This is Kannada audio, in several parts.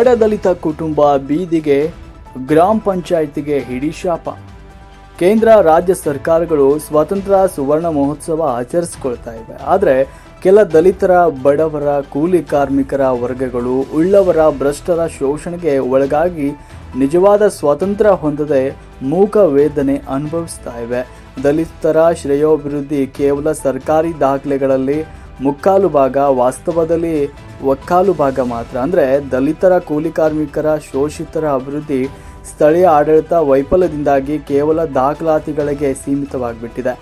ಬಡ ದಲಿತ ಕುಟುಂಬ ಬೀದಿಗೆ ಗ್ರಾಮ ಪಂಚಾಯಿತಿಗೆ ಹಿಡಿಶಾಪ ಕೇಂದ್ರ, ರಾಜ್ಯ ಸರ್ಕಾರಗಳು ಸ್ವಾತಂತ್ರ್ಯ ಸುವರ್ಣ ಮಹೋತ್ಸವ ಆಚರಿಸಿಕೊಳ್ತಾ ಇವೆ. ಆದರೆ ಕೆಲ ದಲಿತರ, ಬಡವರ, ಕೂಲಿ ಕಾರ್ಮಿಕರ ವರ್ಗಗಳು ಉಳ್ಳವರ, ಭ್ರಷ್ಟರ ಶೋಷಣೆಗೆ ಒಳಗಾಗಿ ನಿಜವಾದ ಸ್ವಾತಂತ್ರ್ಯ ಹೊಂದದೆ ಮೂಕ ವೇದನೆ ಅನುಭವಿಸ್ತಾ ಇವೆ. ದಲಿತರ ಶ್ರೇಯೋಭಿವೃದ್ಧಿ ಕೇವಲ ಸರ್ಕಾರಿ ದಾಖಲೆಗಳಲ್ಲಿ ಮುಕ್ಕಾಲು ಭಾಗ ವಾಸ್ತವದಲ್ಲಿ ಒಕ್ಕಾಲು ಭಾಗ ಮಾತ್ರ. ಅಂದರೆ ದಲಿತರ ಕೂಲಿ ಕಾರ್ಮಿಕರ ಶೋಷಿತರ ಅಭಿವೃದ್ಧಿ ಸ್ಥಳೀಯ ಆಡಳಿತ ವೈಫಲ್ಯದಿಂದಾಗಿ ಕೇವಲ ದಾಖಲಾತಿಗಳಿಗೆ ಸೀಮಿತವಾಗಿಬಿಟ್ಟಿದೆ.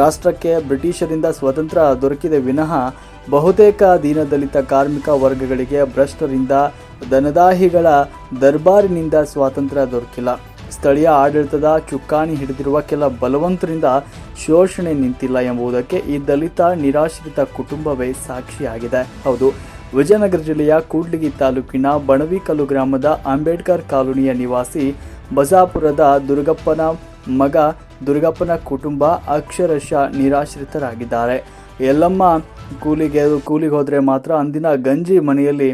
ರಾಷ್ಟ್ರಕ್ಕೆ ಬ್ರಿಟಿಷರಿಂದ ಸ್ವತಂತ್ರ ದೊರಕಿದೆ ವಿನಃ ಬಹುತೇಕ ದೀನದಲಿತ ಕಾರ್ಮಿಕ ವರ್ಗಗಳಿಗೆ ಭ್ರಷ್ಟರಿಂದ ದನದಾಹಿಗಳ ದರ್ಬಾರಿನಿಂದ ಸ್ವಾತಂತ್ರ್ಯ ದೊರಕಿಲ್ಲ. ಸ್ಥಳೀಯ ಆಡಳಿತದ ಚುಕ್ಕಾಣಿ ಹಿಡಿದಿರುವ ಕೆಲ ಬಲವಂತರಿಂದ ಶೋಷಣೆ ನಿಂತಿಲ್ಲ ಎಂಬುದಕ್ಕೆ ಈ ದಲಿತ, ನಿರಾಶ್ರಿತ ಕುಟುಂಬವೇ ಸಾಕ್ಷಿಯಾಗಿದೆ. ಹೌದು, ವಿಜಯನಗರ ಜಿಲ್ಲೆಯ ಕೂಡ್ಲಿಗಿ ತಾಲೂಕಿನ ಬಣವಿಕಲ್ಲು ಗ್ರಾಮದ ಅಂಬೇಡ್ಕರ್ ಕಾಲೋನಿಯ ನಿವಾಸಿ ಬಜಾಪುರದ ದುರ್ಗಪ್ಪನ ಮಗ ದುರ್ಗಪ್ಪನ ಕುಟುಂಬ ಅಕ್ಷರಶಃ ನಿರಾಶ್ರಿತರಾಗಿದ್ದಾರೆ. ಎಲ್ಲಮ್ಮ ಕೂಲಿಗೆ ಕೂಲಿಗೆ ಹೋದರೆ ಮಾತ್ರ ಅಂದಿನ ಗಂಜಿ ಮನೆಯಲ್ಲಿ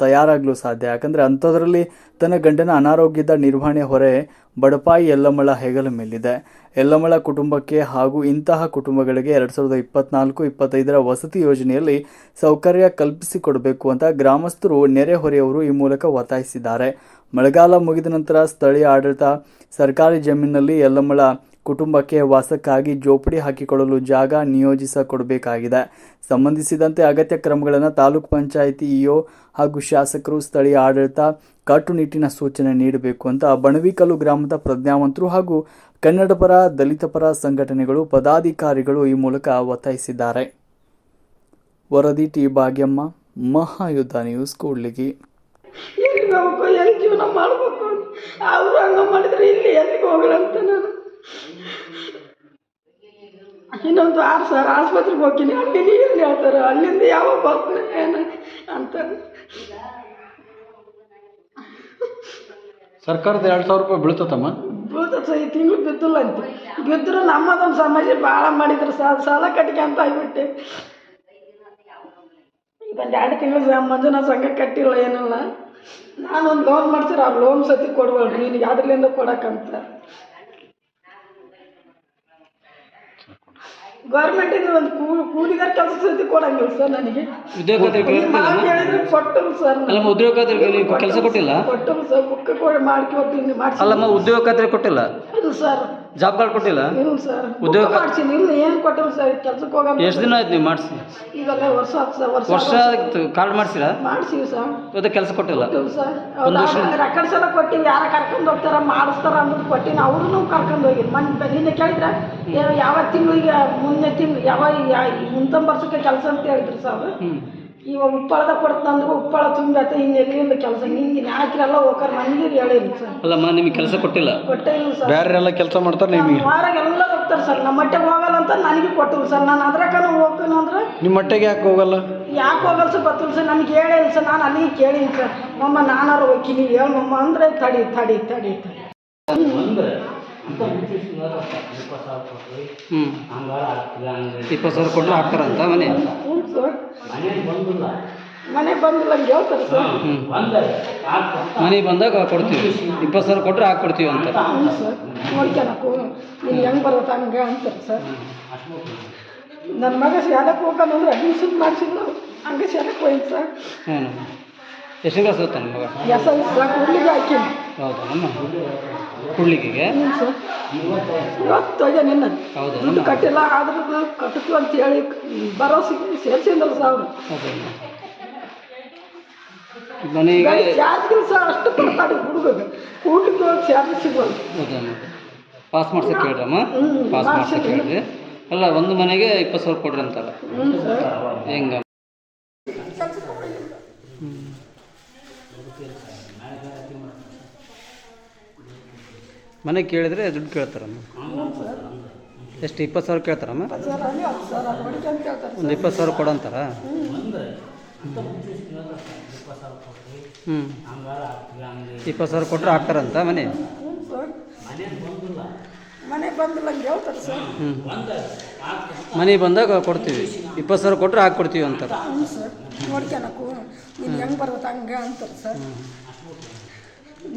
ತಯಾರಾಗಲು ಸಾಧ್ಯ. ಯಾಕಂದರೆ ಅಂಥದ್ರಲ್ಲಿ ತನ್ನ ಗಂಡನ ಅನಾರೋಗ್ಯದ ನಿರ್ವಹಣೆ ಹೊರೆ ಬಡಪಾಯಿ ಯಲ್ಲಮ್ಮಳ ಹೆಗಲ ಮೇಲಿದೆ. ಯಲ್ಲಮ್ಮಳ ಕುಟುಂಬಕ್ಕೆ ಹಾಗೂ ಇಂತಹ ಕುಟುಂಬಗಳಿಗೆ ಎರಡು ಸಾವಿರದ ಇಪ್ಪತ್ನಾಲ್ಕು, ಇಪ್ಪತ್ತೈದರ ವಸತಿ ಯೋಜನೆಯಲ್ಲಿ ಸೌಕರ್ಯ ಕಲ್ಪಿಸಿಕೊಡಬೇಕು ಅಂತ ಗ್ರಾಮಸ್ಥರು ನೆರೆಹೊರೆಯವರು ಈ ಮೂಲಕ ಒತ್ತಾಯಿಸಿದ್ದಾರೆ. ಮಳೆಗಾಲ ಮುಗಿದ ನಂತರ ಸ್ಥಳೀಯ ಆಡಳಿತ ಸರ್ಕಾರಿ ಜಮೀನಿನಲ್ಲಿ ಯಲ್ಲಮ್ಮಳ ಕುಟುಂಬಕ್ಕೆ ವಾಸಕ್ಕಾಗಿ ಜೋಪಡಿ ಹಾಕಿಕೊಳ್ಳಲು ಜಾಗ ನಿಯೋಜಿಸಿಕೊಡಬೇಕಾಗಿದೆ. ಸಂಬಂಧಿಸಿದಂತೆ ಅಗತ್ಯ ಕ್ರಮಗಳನ್ನು ತಾಲೂಕು ಪಂಚಾಯಿತಿ ಇಒ ಹಾಗೂ ಶಾಸಕರು ಸ್ಥಳೀಯ ಆಡಳಿತ ಕಟ್ಟುನಿಟ್ಟಿನ ಸೂಚನೆ ನೀಡಬೇಕು ಅಂತ ಬಣವಿಕಲ್ಲು ಗ್ರಾಮದ ಪ್ರಜ್ಞಾವಂತರು ಹಾಗೂ ಕನ್ನಡಪರ ದಲಿತ ಪರ ಸಂಘಟನೆಗಳು ಪದಾಧಿಕಾರಿಗಳು ಈ ಮೂಲಕ ಒತ್ತಾಯಿಸಿದ್ದಾರೆ. ವರದಿ ಟಿ. ಭಾಗ್ಯಮ್ಮ, ಮಹಾಯುದ್ಧ ನ್ಯೂಸ್, ಕೂಡ್ಲಿಗಿ. ಅವರು ಹಂಗ ಮಾಡಿದ್ರೆ ಇಲ್ಲಿ ಎಲ್ಲಿಗೆ ಹೋಗಲಂತ ನಾನು. ಇನ್ನೊಂದು ಆರು ಸಾವಿರ ಆಸ್ಪತ್ರೆಗೆ ಹೋಗ್ತೀನಿ. ಅಲ್ಲಿ ಏನು ಹೇಳ್ತಾರೆ ಅಲ್ಲಿಂದ ಯಾವಾಗ ಬರ್ತ ಏನು ಅಂತ ಸರ್ಕಾರದ ಎರಡು ಸಾವಿರ ರೂಪಾಯಿ ಬೀಳ್ತತಮ್ಮ? ಬೀಳ್ತದೆ ಈ ತಿಂಗಳು ಬಿದ್ದಿಲ್ಲ ಅಂತ. ಬಿದ್ದರೂ ನಮ್ಮದೊಂದು ಸಮಾಜ ಭಾಳ ಮಾಡಿದ್ರು ಸಾಲ ಸಾಲ ಕಟ್ಕಂತ ಆಗ್ಬಿಟ್ಟೆ. ಈಗ ಒಂದು ಎರಡು ತಿಂಗಳು ಮಂಜುನ ಸಂಘ ಕಟ್ಟಿಲ್ಲ ಏನಿಲ್ಲ. ನಾನೊಂದು ಲೋನ್ ಮಾಡ್ತೀರ ಆ ಲೋನ್ ಸತಿ ಕೊಡ್ಬೇಡ್ರಿ ನಿನಗೆ ಅದ್ರಲ್ಲಿಂದ ಕೊಡಕ್ಕಂತ. ಗೌರ್ಮೆಂಟಿಂದ ಒಂದು ಕೂಲಿ ಕೂಲಿಗಾರ ಕೆಲಸ ಸತಿ ಕೊಡಂಗಿಲ್ಲ ಸರ್ ನನಗೆ. ಉದ್ಯೋಗ ಮಾತು ಹೇಳಿದ್ರೆ ಕೊಟ್ಟರು ಸರ್ ಅಲ್ಲಮ್ಮ ಉದ್ಯೋಗ ಖಾತ್ರಿಗೆ ಕೆಲಸ ಕೊಟ್ಟಿಲ್ಲ? ಕೊಟ್ಟರು ಸರ್ ಬುಕ್ ಕೊಡಿ ಮಾಡ್ಕೊಡ್ತೀನಿ ಮಾಡಿ ಅಲ್ಲಮ್ಮ ಉದ್ಯೋಗ ಖಾತ್ರಿ ಕೊಟ್ಟಿಲ್ಲ. ಸರ್. ಜಾಬ್ ಕಾರ್ಡ್ ಕೊಟ್ಟಿಲ್ಲ? ಇಲ್ಲ ಸರ್. ಉದ್ಯೋಗ- ಮಾಡ್ಸೀನಿ. ಇಲ್ಲ ಏನು ಕೊಟ್ಟರು ಸರ್. ಕೆಲ್ಸಕ್ಕೆ ಹೋಗಮ್ಮ ಎಷ್ಟು ದಿನ ಆಯ್ತು ನೀವು ಮಾಡಿಸಿ? ಈಗಲ್ಲ ವರ್ಷ ಆಯ್ತು ಸರ್ ವರ್ಷ ವರ್ಷ ಆಯ್ತು. ಕಾರ್ಡ್ ಮಾಡಿಸಿರಾ? ಮಾಡ್ಸೀವಿ ಸರ್. ಅದಕ್ಕೆ ಕೆಲಸ ಕೊಟ್ಟಿಲ್ಲ? ಕೊಟ್ಟಿವಿ ಸರ್. ಹೌದಾ ರೆಕಾರ್ಡ್ಸ್ ಎಲ್ಲ ಕೊಟ್ಟಿವಿ. ಯಾರ ಕರ್ಕೊಂಡು ಹೋಗ್ತಾರ ಮಾಡಿಸ್ತಾರ ಅನ್ನೋದು ಕೊಟ್ಟಿನಿ. ಅವ್ರನ್ನೂ ಕರ್ಕೊಂಡು ಹೋಗಿ ಮನ್ ನಿನ್ನೆ ಕೇಳಿದ್ರೆ? ಯಾವ- ತಿಂಗಳಿಗೆ ಮುಂದೆ ತಿಂಗಳು ಯಾವ ಇಂತ ವರ್ಷಕ್ಕೆ ಕೆಲಸ ಅಂತ ಹೇಳಿದ್ರು ಸರ್ ಅವ್ರು. ಹ್ಞೂ ಇವಾಗ ಕೊಡ್ತ ಕೊಡ್ತಂದ್ರೆ ಉಪ್ಪಳ ತುಂಬೈತೆ ಇನ್ನು ಎಲ್ಲಿಂದ ಕೆಲಸ. ಹಿಂಗೆ ಹಾಕಿರಲ್ಲ ಹೋಗಾರ ನನಗೆ ಹೇಳಿಲ್ಲ ಸರ್. ಅಲ್ಲಮ್ಮ ನಿಮಗೆ ಕೆಲಸ ಕೊಟ್ಟಿಲ್ಲ? ಕೊಟ್ಟೇ ಇಲ್ಲ ಸರ್. ಬೇರೆಲ್ಲ ಕೆಲಸ ಮಾಡ್ತಾರೆ ನಿಮಗೆ? ವಾರಾಗ ಎಲ್ಲ ಹೋಗ್ತಾರೆ ಸರ್. ನಮ್ಮ ಮಟ್ಟೆಗೆ ಹೋಗಲ್ಲ ಅಂತ ನನಗೆ ಕೊಟ್ಟಿಲ್ಲ ಸರ್. ನಾನು ಅದ್ರಾಗ ಹೋಗ್ತೀನಿ ಅಂದ್ರೆ ನಿಮ್ಮ ಮಟ್ಟಿಗೆ ಯಾಕೆ ಹೋಗಲ್ಲ? ಯಾಕೆ ಹೋಗಲ್ಲ ಸರ್ ಗೊತ್ತಿಲ್ಲ ಸರ್. ನನಗೆ ಹೇಳಿಲ್ಲ ಸರ್. ನಾನು ಅಲ್ಲಿಗೆ ಕೇಳೀನಿ ಸರ್. ಮಮ್ಮ ನಾನಾರು ಹೋಗ್ತೀನಿ. ಹೇಳು ಮಮ್ಮ ಅಂದರೆ ತಡಿ ತಡಿ ತಡಿ ತಡಿ. ಇಪ್ಪತ್ತು ಸಾವಿರ ಕೊಟ್ಟರೆ ಹಾಕ್ತಾರಂತ ಮನೆ. ಹ್ಞೂ ಸರ್. ಮನೆ ಬಂದಿಲ್ಲ. ಹಂಗೆ ಹೇಳ್ತಾರೆ ಸರ್. ಹ್ಞೂ ಮನೆ ಬಂದಾಗ ಕೊಡ್ತೀವಿ. ಇಪ್ಪತ್ತು ಸಾವಿರ ಕೊಟ್ಟರೆ ಹಾಕ್ಕೊಡ್ತೀವಿ ಅಂತ. ಹ್ಞೂ ಸರ್. ನೋಡ್ಕೊಳಕು. ನೀನು ಹೆಂಗೆ ಬರುತ್ತೆ ಹಂಗೆ ಅಂತಾರೆ ಸರ್. ನನ್ನ ಮಗ ಶಾಲೆಗೆ ಹೋಗೋಣಂದ್ರೆ ಅಡ್ಮಿಷನ್ ಮಾಡಿಸಿದ್ರು. ಹಂಗೆ ಶಾಲೆಗೆ ಹೋಯ್ತು ಸರ್. ಹ್ಞೂ ಎಷ್ಟು ಕ್ಲಾಸ್ ಓದ್ತಾನೆ ಮಗ? ಎಸ್ ಎಲ್ ಸರ್ ಹುಡುಗಿಗೆ ಹಾಕೀನಿ. ಹೌದಾ? ಕುಳ್ಳಿಗೆಗೆ ನಿನ್ನ ದುಡ್ಡು ಕಟ್ಟಿಲ್ಲ ಆದ್ರೂ ಕಟ್ಟಿತು ಅಂತ ಹೇಳಿ ಬರೋ ಸೇರ್ಸಿಂದಲ್ಲ ಸಾವಿರ ಸರ್ ಅಷ್ಟು ಊಟಕ್ಕೆ ಹೋಗಿ ಹೌದಾ? ಪಾಸ್ ಮಾಡ್ಸಕ್ಕೆ ಹೇಳ್ರಮ್ಮ? ಪಾಸ್ ಮಾಡ್ಸಕ್ಕೆ ಹೇಳ್ರಿ. ಅಲ್ಲ ಒಂದು ಮನೆಗೆ ಇಪ್ಪತ್ತು ಸಾವಿರ ಕೊಡ್ರಿ ಅಂತಾರೆ. ಹೆಂಗ ಮನೆ ಕೇಳಿದ್ರೆ ದುಡ್ಡು ಕೇಳ್ತಾರಮ್ಮ. ಎಷ್ಟು ಇಪ್ಪತ್ತು ಸಾವಿರ ಕೇಳ್ತಾರಮ್ಮ? ಒಂದು ಇಪ್ಪತ್ತು ಸಾವಿರ ಕೊಡಂತಾರ ಹ್ಞೂ ಇಪ್ಪತ್ತು ಸಾವಿರ ಕೊಟ್ಟರೆ ಹಾಕ್ತಾರಂತ ಮನೆ? ಮನೆ ಬಂದಿಲ್ಲ ಹಂಗೆ ಸರ್ ಹ್ಞೂ ಮನೆ ಬಂದಾಗ ಕೊಡ್ತೀವಿ ಇಪ್ಪತ್ತು ಸಾವಿರ ಕೊಟ್ಟರೆ ಬರುತ್ತೆ ಹಂಗೆ ಅಂತಾರೆ ಸರ್.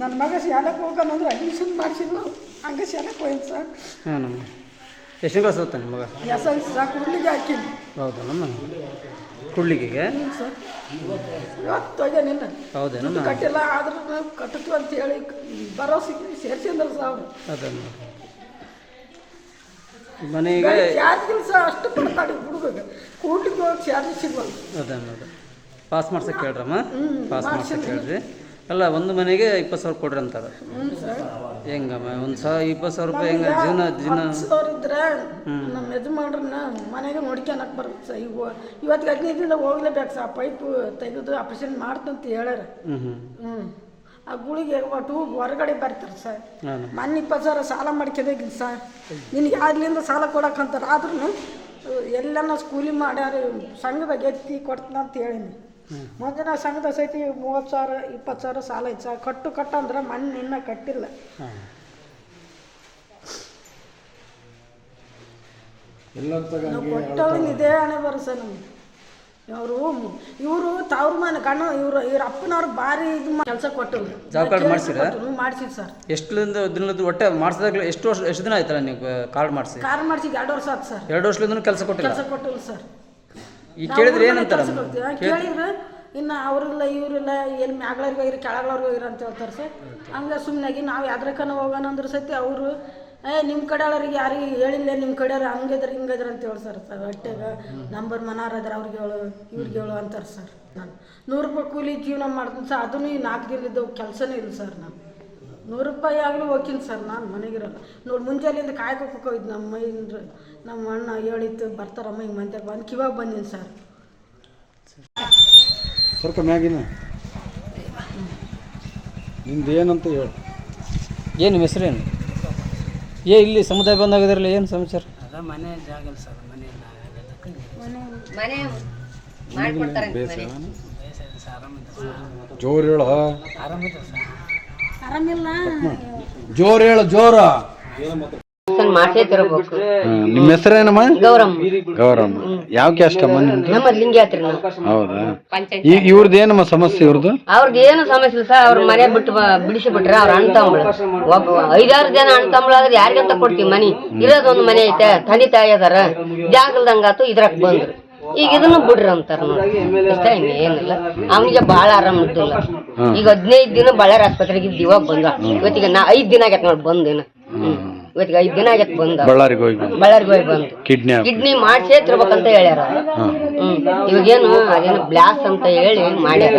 ನನ್ನ ಮಗ ಶಾಲೆಗೆ ಹೋಗೋಣಂದ್ರೆ ಅಡ್ಮಿಷನ್ ಮಾಡಿಸಿಲ್ಲ. ಹಂಗೆ ಶಾಲೆಗೆ ಹೋಯ್ತು ಸರ್. ಹಾಂ ನಮ್ಮ ಎಷ್ಟನೇ ಕ್ಲಾಸ್ ಓದ್ತಾನೆ ಮಗ? ಎಸ್ ಎಲ್ ಸಿ ಸಾಕು ಹುಡ್ಲಿಗೆ ಹಾಕಿನಿ. ಹೌದಾ ನಮ್ಮ ಕುಡ್ಲಿಗೆಗೆ ಸರ್. ಇವತ್ತು ಹೋಗ್ಯಾನಿಲ್ಲ ಹೌದೇನಮ್ಮ ಕಟ್ಟಿಲ್ಲ ಆದ್ರೂ ನಾವು ಕಟ್ಟತೀವಿ ಅಂತ ಹೇಳಿ ಬರೋ ಭರವಸೆಗೆ ಸೇರ್ಸಿದ್ರು ಸರ್ ಅವರು. ಅದನ್ನು ಮನೆಗೆ ಚಾರ್ಜ್ ಸರ್ ಅಷ್ಟು ಕೊಡ್ತಾಳೆ ಹುಡುಗಗೆ. ಕೂಟಿಗೆ ಹೋಗಿ ಚಾರ್ಜ್ ಸಿಗ್ಬೋದು ಅದನ್ನು ಅದು ಪಾಸ್ ಮಾಡ್ಸಕ್ಕೆ ಹೇಳ್ರಮ್ಮ? ಪಾಸ್ ಮಾಡ್ಸಕ್ಕೆ. ಹೇಳ್ರಿ. ಅಲ್ಲ ಒಂದು ಮನೆಗೆ ಇಪ್ಪತ್ತು ಸಾವಿರ ಕೊಡ್ರಿ ಅಂತಾರೆ. ಹೆಂಗಮ್ಮ ಒಂದು ಸಾವಿರ ಇಪ್ಪತ್ತು ಸಾವಿರ ರೂಪಾಯಿ ಹೆಂಗ? ಜೀವನ ಜೀವನ ಇದ್ರೆ ನಮ್ಮ ಯಜಮಾನ್ರನ್ನ ಮನೆಗೆ ನೋಡ್ಕೊಳಕ್ ಬರುತ್ತೆ ಸರ್ ಈಗ ಇವತ್ತಿಗೆ ಹದಿನೈದು ದಿನ ಹೋಗ್ಲೇಬೇಕು ಸರ್ ಪೈಪ್ ತೆಗೆದು ಆಪರೇಷನ್ ಮಾಡ್ತಂತ ಹೇಳ್ಯಾರ. ಹ್ಞೂ ಆ ಗುಳಿಗೆ ಒಟ್ಟು ಹೊರಗಡೆ ಬರ್ತಾರೆ ಸರ್ ಮೊನ್ನೆ ಇಪ್ಪತ್ತು ಸಾವಿರ ಸಾಲ ಮಾಡ್ಕೋಬೇಕಿಲ್ಲ ಸರ್ ನಿನಗೆ ಯಾರಿಂದ ಸಾಲ ಕೊಡಕ್ಕಂತಾರೆ ಆದ್ರೂ ಎಲ್ಲನ ಸ್ಕೂಲಿ ಮಾಡ್ಯಾರ ಸಂಘದಾಗ ಎತ್ತಿ ಕೊಡ್ತಾನಂತ ಅಂತ ಹೇಳೀನಿ. ಮೊದಲ ಸಂಘದ ಸಹಿತ ಮೂವತ್ತು ಸಾವಿರ ಇಪ್ಪತ್ತು ಸಾವಿರ ಸಾಲ ಐತೆ ಸರ್. ಕಟ್ಟು ಕಟ್ಟು ಅಂದ್ರೆ ಮಣ್ಣು ಇನ್ನೂ ಕಟ್ಟಿಲ್ಲ. ಕೊಟ್ಟವನ್ ಇದೇ ಹಣೆ ಬರೋ ಸರ್ ನಮ್ಗೆ ಅವರು ಇವರು ತವ್ರ ಮನೆ ಕಣ್ಣು ಇವ್ರು ಇವ್ರ ಅಪ್ಪನವ್ರು ಭಾರಿ ಇದು ಕೆಲಸ ಕೊಟ್ಟು ಜಾಬ್ ಕಾರ್ಡ್ ಮಾಡ್ಸಿರಾ? ಮಾಡ್ಸಿದ್ ಸರ್. ಎಷ್ಟು ದಿನದ ಒಟ್ಟೆ ಮಾಡ್ಸಿದಾಗ ಎಷ್ಟು ವರ್ಷ ಎಷ್ಟು ದಿನ ಆಯ್ತಲ್ಲ ನೀವು ಕಾರ್ಡ್ ಮಾಡಿಸಿ? ಕಾರ್ಡ್ ಮಾಡಿಸಿ ಎರಡು ವರ್ಷ ಆಯ್ತು ಸರ್. ಎರಡು ವರ್ಷದಿಂದ ಕೆಲಸ ಕೊಟ್ಟಿಲ್ಲ? ಕೆಲಸ ಕೊಟ್ಟಿಲ್ಲ ಸರ್. ಈಗ ಕೇಳಿದ್ರೆ ಏನಂತಾರ ಕೇಳಿದ್ರೆ ಇನ್ನು ಅವರಿಲ್ಲ ಇವರಿಲ್ಲ ಎಲ್ಲಿ ಮ್ಯಾಗ್ಳವ್ರಿಗೆ ಹೋಗಿರಿ ಕೆಳಗಳವ್ರಿಗೆ ಹೋಗಿರಿ ಅಂತ ಹೇಳ್ತಾರೆ ಸರ್ ಹಂಗೆ ಸುಮ್ಮನಾಗಿ ನಾವು ಯಾವ್ದ್ರಕನ ಹೋಗೋಣ ಅಂದ್ರೆ ಸತಿ ಅವರು ಏ ನಿಮ್ಮ ಕಡೆಯವ್ರಿಗೆ ಯಾರಿಗೆ ಹೇಳಿಲ್ಲ ನಿಮ್ಮ ಕಡೆಯವ್ರು ಹಂಗಿದ್ರೆ ಹಿಂಗಿದ್ರೆ ಅಂತ ಹೇಳಿ ಸರ್ ಸರ್. ಹೊಟ್ಟೆಗೆ ನಂಬರ್ ಮನಾರ್ ಅದ್ರ ಅವ್ರಿಗೆ ಹೇಳು ಇವ್ರಿಗೆ ಹೇಳು ಅಂತಾರೆ ಸರ್ ನಾನು. ನೂರು ರೂಪಾಯಿ ಕೂಲಿ ಜೀವನ ಮಾಡ್ತೀನಿ ಸರ್. ಅದನ್ನು ಈ ನಾಲ್ಕು ದಿನದ ಕೆಲಸನೇ ಇಲ್ಲ ಸರ್ ನಾನು ನೂರು ರೂಪಾಯಿ ಆಗಲೂ ಹೋಗ್ತೀನಿ ಸರ್ ನಾನು ಮನೆಗಿರಲ್ಲ. ನೋಡಿ ಮುಂಜಾನೆಯಿಂದ ಕಾಯ್ಕೋಕೆ ಹೋಗಿದ್ದು ನಮ್ಮ ಮೈಂದ್ರ ನಮ್ಮ ಅಣ್ಣ ಹೇಳಿತ್ತು ಬರ್ತಾರಮ್ಮ ಹಿಂಗೆ ಮಂತ್ಯಾಗ ಬಂದು ಕಿವಾಗ ಬಂದೀನಿ ಸರ್. ಸ್ವಲ್ಪ ಮ್ಯಾಗಿನ ನಿಮ್ದು ಏನಂತ ಹೇಳಿ. ಏನು ನಿಮ್ಮ ಹೆಸರೇನು ಏ ಇಲ್ಲಿ ಸಮುದಾಯ ಬಂದಾಗಿದ್ರಲ್ಲ ಏನು ಸಮಾಚಾರ? ಜೋರು ಹೇಳ? ಜೋರು ಹೇಳ ಜೋರ. ತಿರ್ಬೇಕು ನಿಮ್ಮ ಹೆಸರೇನಮ್ಮ? ಗೌರಮ್ಮ. ಗೌರಮ್ಮ. ಯಾವ ಕ್ಯಾಸ್ಟ್ ಅಮ್ಮ ನಿಮ್ದು? ನಮ್ಮ ನಾವು. ಹೌದಾ? ಈ ಇವ್ರದ್ದು ಏನಮ್ಮ ಸಮಸ್ಯೆ ಇವ್ರದ್ದು? ಅವ್ರದ್ದು ಏನು ಸಮಸ್ಯೆ ಇಲ್ಲ ಸರ್. ಅವ್ರ ಮನೆ ಬಿಟ್ಟು ಬ- ಬಿಡಿಸಿ ಬಿಟ್ರೆ ಅವ್ರ ಅಣ್ಣ ತಮ್ಮಳು. ಒಬ್ಬ ಐದಾರು ಜನ ಅಣ್ಣ ತಮ್ಮಳು ಆದ್ರೆ ಯಾರಿಗಂತ ಕೊಡ್ತೀವಿ ಮನಿ? ಇರೋದೊಂದು ಮನೆ ಐತೆ. ತಂದೆ ತಾಯಿ ಅದಾರ. ಜಾಗಲ್ದಂಗಾತು ಇದ್ರಾಗ ಬಂದ್ರು. ಈಗ ಇದನ್ನು ಬಿಡ್ರಿ ಅಂತಾರ ನೋಡಿ ಇಷ್ಟ ಏನಿಲ್ಲ. ಅವನಿಗೆ ಭಾಳ ಆರಾಮ ಇದ್ದಿಲ್ಲ. ಈಗ ಹದಿನೈದು ದಿನ ಬಳ್ಳಾರಿ ಆಸ್ಪತ್ರೆಗೆ ಇದ್ದು ಇವಾಗ ಬಂದ. ಇವತ್ತಿಗೆ ನಾ ಐದು ದಿನ ಆಗೈತೆ ನೋಡಿ ಬಂದೇನ. ಇವತ್ತಿಗೆ ಐದು ದಿನ ಆಗೈತೆ ಬಂದ. ಬಳ್ಳಾರಿಗೆ ಹೋಗಿ ಬಂದು. ಬಳ್ಳಾರಿಗೆ ಹೋಗಿ ಬಂದು. ಕಿಡ್ನಿ ಕಿಡ್ನಿ ಮಾಡ್ಸೇ ತಿರ್ಬೇಕಂತ ಹೇಳ್ಯಾರ. ಹ್ಮ್. ಇವಾಗೇನು ಅದೇನು ಬ್ಲಾಸ್ ಅಂತ ಹೇಳಿ ಮಾಡ್ಯಾರ.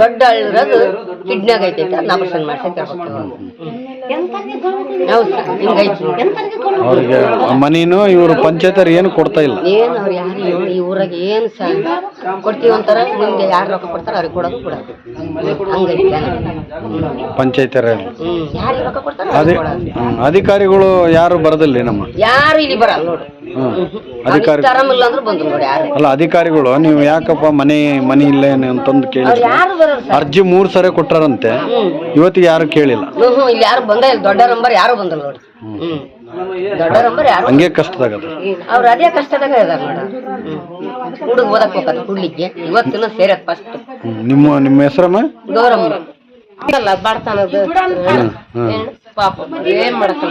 ದೊಡ್ಡ ಅಳಿರೋದು ಕಿಡ್ನಿಯಾಗ ಐತೈತೆ ಅದನ್ನ ಆಪರೇಷನ್ ಮಾಡಿಸೇ ತಿರ್ಬೇಕು ಹೌದು ಸರ್ ಹಿಂಗೈತಿ ನೋಡಿ. ಅವ್ರಿಗೆ ಮನೇನು ಇವರು ಪಂಚಾಯತರು ಏನು ಕೊಡ್ತಾ ಇಲ್ಲ. ಏನು ಅವ್ರು ಯಾರು ಈ ಊರಾಗ ಏನು ಸಹ ಕೊಡ್ತೀವಿ ಅಂತಾರ ನಿಮ್ಗೆ ಯಾರು ರೊಕ್ಕ ಕೊಡ್ತಾರ ಅವ್ರಿಗೆ ಕೊಡೋದು ಕೊಡೋದು ಹಂಗೈತಿ. ಪಂಚಾಯತರ. ಹ್ಮ್. ಯಾರಿಗೆ ರೊಕ್ಕ ಕೊಡ್ತಾರ ಅದೇ ಅವ್ರಿಗೆ ಕೊಡೋದು. ಹ್ಮ್. ಅಧಿಕಾರಿಗಳು ಯಾರು ಬರೋದಿಲ್ಲ ನಮ್ಮ? ಯಾರು ಇಲ್ಲಿ ಬರಲ್ಲ ನೋಡು. ಹ್ಮ್. ಅಧಿಕಾರಿ ಆರಾಮಿಲ್ಲ ಅಂದ್ರೆ ಬಂದ್ರು ನೋಡಿ ಯಾರು. ಅಲ್ಲ ಅಧಿಕಾರಿಗಳು ನೀವು ಯಾಕಪ್ಪ ಮನೆ ಮನೆ ಇಲ್ಲ ಏನು ಅಂತಂದು ಕೇಳಿ ಯಾರು ಬರೋರು ಸರ್? ಅರ್ಜಿ ಮೂರ್ ಸರಿ ಕೊಟ್ಟಾರಂತೆ. ಇವತ್ತಿಗೆ ಯಾರು ಕೇಳಿಲ್ಲ? ಹ್ಮ್ ಹ್ಮ್ ಇಲ್ಲಿ ಯಾರು ಬಂದ ಇಲ್ಲ. ದೊಡ್ಡ ನಂಬರ್ ಯಾರು ಬಂದಿಲ್ಲ ನೋಡಿ. ಹ್ಮ್. ದೊಡ್ಡ ನಂಬರ್ ಯಾರು ಹಂಗೆ ಕಷ್ಟದಾಗದ ಅವ್ರು ಅದೇ ಕಷ್ಟದಾಗ ಇದಾರ ನೋಡ. ಹುಡುಗ ಓದಕ್ ಹೋಗತ್ತ ಕುಡ್ಲಿಕ್ಕೆ. ಇವತ್ತಿನ ಸೇರತ್ ಫಸ್ಟ್ ನಿಮ್ಮ ನಿಮ್ಮ ಹೆಸರಮ್ಮ ಗೌರಮ್ಮ. ಅಲ್ಲ ಬಡತನದ ಪಾಪ ಏನ್ ಮಾಡತ್ತ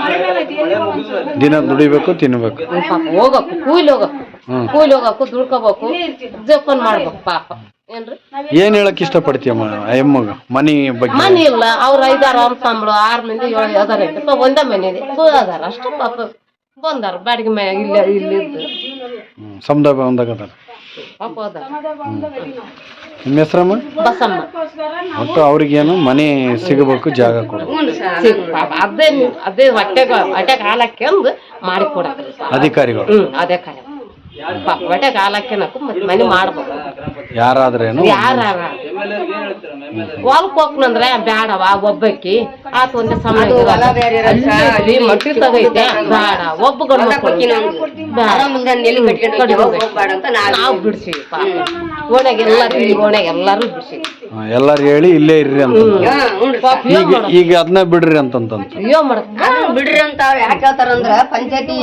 ದಿನ ದುಡಿಬೇಕು ತಿನ್ಬೇಕು. ಪಾಪ ಹೋಗಕ್ಕು ಕೂಲಿ ಹೋಗಕ್ಕು ಕೂಲಿ ಹೋಗಕ್ಕು ದುಡ್ಕೋಬೇಕು ಜೋಪಾನ ಮಾಡ್ಬೇಕು ಪಾಪ. ಏನ್ರಿ? ಏನ್ ಹೇಳಕ್ ಇಷ್ಟಪಡ್ತೀಯಮ್ಮ ಆ ಎಮ್ಮಗ ಮನಿ ಬಗ್ಗೆ. ಮನಿ ಇಲ್ಲ ಅವ್ರ ಐದಾರು ಸಂಬಳು ಆರ್ ಮಂದಿ ಏಳು ಅದಾರ ಐತೆ ಒಂದೇ ಮನೆ ಇದೆ. ಸೊ ಅದಾರ. ಅಷ್ಟು ಪಾಪ. ಬಂದಾರ ಬಾಡಿಗೆ ಮನೆ ಇಲ್ಲ ಇಲ್ಲಿ. ಸಮುದಾಯ ಬಂದಾಗ ಅದಾರ. ನಿಮ್ಮ ಹೆಸರಮ್ಮ? ಬಸಮ್ಮ. ಒಟ್ಟು ಅವ್ರಿಗೇನು ಮನೆ ಸಿಗಬೇಕು ಜಾಗ ಕೊಡು. ಸಿಗ್ ಪಾಪ ಅದೇ ಅದೇ ಹೊಟ್ಟೆಗ ಹೊಟ್ಟೆಗೆ ಹಾಲು ಹಾಕ್ಯಂದು ಮಾಡಿ ಕೊಡಕ್ರಿ ಅಧಿಕಾರಿಗಳು. ಅದೇ ಕಾಲ ಪಾಪ ಹೊಟ್ಟೆಗೆ ಹಾಲು ಹಾಕ್ಯನಕು ಮತ್ತೆ ಮನೆ ಮಾಡ್ಬೇಕು ಯಾರಾದ್ರೇನು ಯಾರ ಹೊಲ್ಕ್ ಹೋಗ್ನಂದ್ರೆ ಬ್ಯಾಡವ ಒಬ್ಬಕ್ಕಿ ಆತ ಒಂದೇ ಸಮಯ ಮಟ್ಟಿ ತಗೈತೆ. ಬೇಡ ಒಬ್ಬ ಗಂಡು ನಾವು ಬಿಡ್ಸಿ ಓಣ್ಯಾಗ ಎಲ್ಲ ತಿಳಿ ಓಣ್ಯಾಗ ಎಲ್ಲಾರು ಬಿಡ್ಸಿ. ಎಲ್ಲಾರು ಹೇಳಿ ಇಲ್ಲೇ ಇರ್ರಿ ಅಂತ ಈಗ ಈಗ ಅದನ್ನ ಬಿಡ್ರಿ ಅಂತಂತ ಅಯ್ಯೋ ಮಾಡಕ್ ಬಿಡ್ರಿ ಅಂತ ಯಾಕೆ ಹೇಳ್ತಾರಂದ್ರ ಪಂಚಾಯತಿ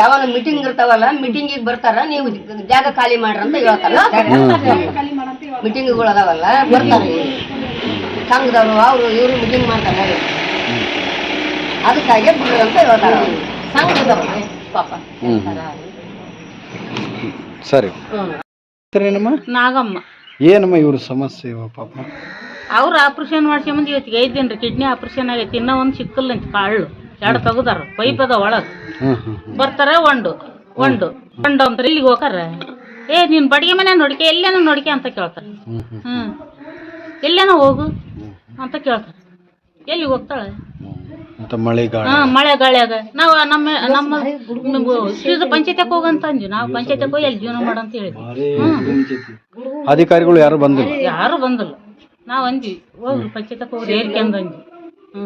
ಯಾವಾಗ ಮೀಟಿಂಗ್ ಇರ್ತಾವಲ್ಲ ಮೀಟಿಂಗಿಗೆ ಬರ್ತಾರ ನೀವು ಜಾಗ ಖಾಲಿ ಮಾಡ್ರಿ ಅಂತ ಹೇಳ್ತಾರ. ಮೀಟಿಂಗ್ಗಳು ಅದಾವಲ್ಲ ಬರ್ತಾರೆ. ಸಂಘದವರು ಅವರು ಇವರು ಮೀಟಿಂಗ್ ಮಾಡ್ತಾರೆ. ಅದಕ್ಕಾಗಿ ಬಿಡ್ರಿ ಅಂತ ಹೇಳ್ತಾರೆ. ಅವ್ರು. ಸಂಘದವ್ರು ಪಾಪ ಸರಿ. ಏನಮ್ಮ ನಾಗಮ್ಮ. ಏನಮ್ಮ ಇವ್ರ ಸಮಸ್ಯೆ ಪಾಪ? ಅವ್ರು ಆಪ್ರೇಷನ್ ಮಾಡ್ಸ್ಕೊಂಬಂದು ಇವತ್ತಿಗೆ ಐದು ದಿನ ರೀ ಕಿಡ್ನಿ ಆಪರೇಷನ್ ಆಗೈತಿ. ಇನ್ನೂ ಒಂದು ಸಿಕ್ಕಲ್ಲ ಅಂತ ಕಾಳು. ಎರಡು ತೆಗ್ದಾರ. ಪೈಪ್ ಅದ ಒಳಗೆ. ಬರ್ತಾರೆ ಒಂದು. ಒಂದು. ಒಂದು ಅಂತಾರೆ ಇಲ್ಲಿಗೆ ಹೋಗಾರ ಏ ನಿನ್ ಬಡಿಗೆ ಮನೆ ನೋಡಿಕೆ ಎಲ್ಲೇನೋ ನೋಡಿಕೆ ಅಂತ ಕೇಳ್ತಾರೆ ಹ್ಮ್. ಹ್ಮ್ ಎಲ್ಲೇನೋ ಹೋಗು ಅಂತ ಕೇಳ್ತಾರೆ ಎಲ್ಲಿ ಹೋಗ್ತಾಳೆ? ಮತ್ತೆ ಮಳೆ ಗಾಳಿ ಹಾಂ ಮಳೆ ಗಾಳಿಯಾಗ ನಾವು ನಮ್ಮ ನಮ್ಮ ಶ್ರೀದ ಪಂಚಾಯತ್ಗೆ ಹೋಗಂತ ಅಂದ್ವಿ. ನಾವು ಪಂಚಾಯತ್ ಹೋಗಿ ಎಲ್ಲಿ ಜೀವನ ಮಾಡಂತ ಹೇಳಿದ್ವಿ. ಅಧಿಕಾರಿಗಳು ಯಾರು ಬಂದಿಲ್ಲ? ಯಾರು ಬಂದಿಲ್ಲ. ನಾವು ಅಂದ್ವಿ ಹೋಗ್ರಿ ಪಂಚಾಯತ್ ಹೋಗ್ರಿ ಏರ್ಕೆ ಅಂದ್ ಅಂದ್ವಿ. ಹ್ಞೂ